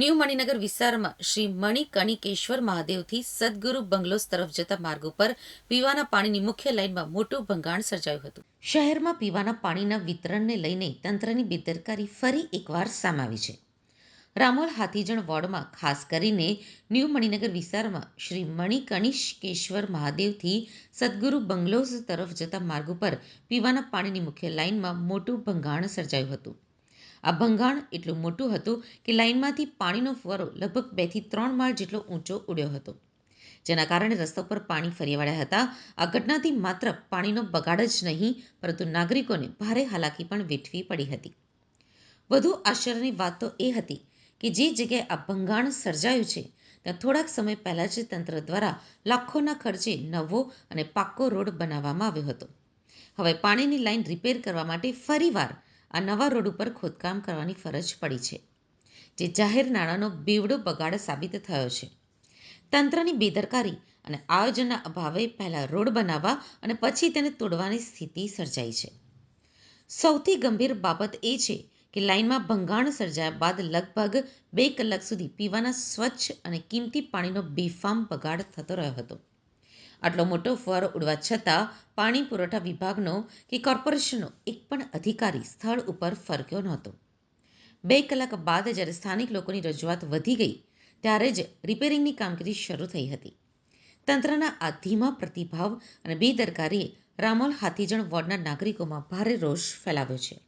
New Maninagar વિસ્તારમાં શ્રી મણિકર્ણિકેશ્વર મહાદેવથી સદગુરુ bungalows તરફ જતા માર્ગ ઉપર પીવાના પાણીની મુખ્ય લાઇનમાં મોટું ભંગાણ સર્જાયું હતું. શહેરમાં પીવાના પાણીના વિતરણને લઈને તંત્રની બેદરકારી ફરી એકવાર સામે આવી છે. રામોલ હાથીજણ વોર્ડમાં ખાસ કરીને ન્યૂ મણિનગર વિસ્તારમાં શ્રી મણિકર્ણિકેશ્વર મહાદેવથી સદગુરુ બંગલોઝ તરફ જતા માર્ગ ઉપર પીવાના પાણીની મુખ્ય લાઇનમાં મોટું ભંગાણ સર્જાયું હતું. આ ભંગાણ એટલું મોટું હતું કે લાઇનમાંથી પાણીનો ફુવારો લગભગ બેથી ત્રણ માળ જેટલો ઊંચો ઉડ્યો હતો. જેના કારણે રસ્તા પર પાણી ફરી વળ્યા હતા. આ ઘટનાથી માત્ર પાણીનો બગાડ જ નહીં, પરંતુ નાગરિકોને ભારે હાલાકી પણ વેઠવી પડી હતી. વધુ આશ્ચર્યની વાત તો એ હતી કે જે જગ્યાએ આ ભંગાણ સર્જાયું છે, ત્યાં થોડાક સમય પહેલાં જ તંત્ર દ્વારા લાખોના ખર્ચે નવો અને પાક્કો રોડ બનાવવામાં આવ્યો હતો. હવે પાણીની લાઇન રિપેર કરવા માટે ફરીવાર આ નવા રોડ ઉપર ખોદકામ કરવાની ફરજ પડી છે, જે જાહેર નાણાંનો બેવડો બગાડ સાબિત થયો છે. તંત્રની બેદરકારી અને આયોજનના અભાવે પહેલાં રોડ બનાવવા અને પછી તેને તોડવાની સ્થિતિ સર્જાઈ છે. સૌથી ગંભીર બાબત એ છે કે લાઇનમાં ભંગાણ સર્જાયા બાદ લગભગ બે કલાક સુધી પીવાના સ્વચ્છ અને કિંમતી પાણીનો બેફામ બગાડ થતો રહ્યો હતો. આટલો મોટો ફર ઉડવા છતાં પાણી પુરવઠા વિભાગનો કે કોર્પોરેશનનો એક પણ અધિકારી સ્થળ ઉપર ફરક્યો નહોતો. બે કલાક બાદ જ્યારે સ્થાનિક લોકોની રજૂઆત વધી ગઈ, ત્યારે જ રિપેરિંગની કામગીરી શરૂ થઈ હતી. તંત્રના આ ધીમા પ્રતિભાવ અને બેદરકારીએ રામોલ હાથીજણ વોર્ડના નાગરિકોમાં ભારે રોષ ફેલાવ્યો છે.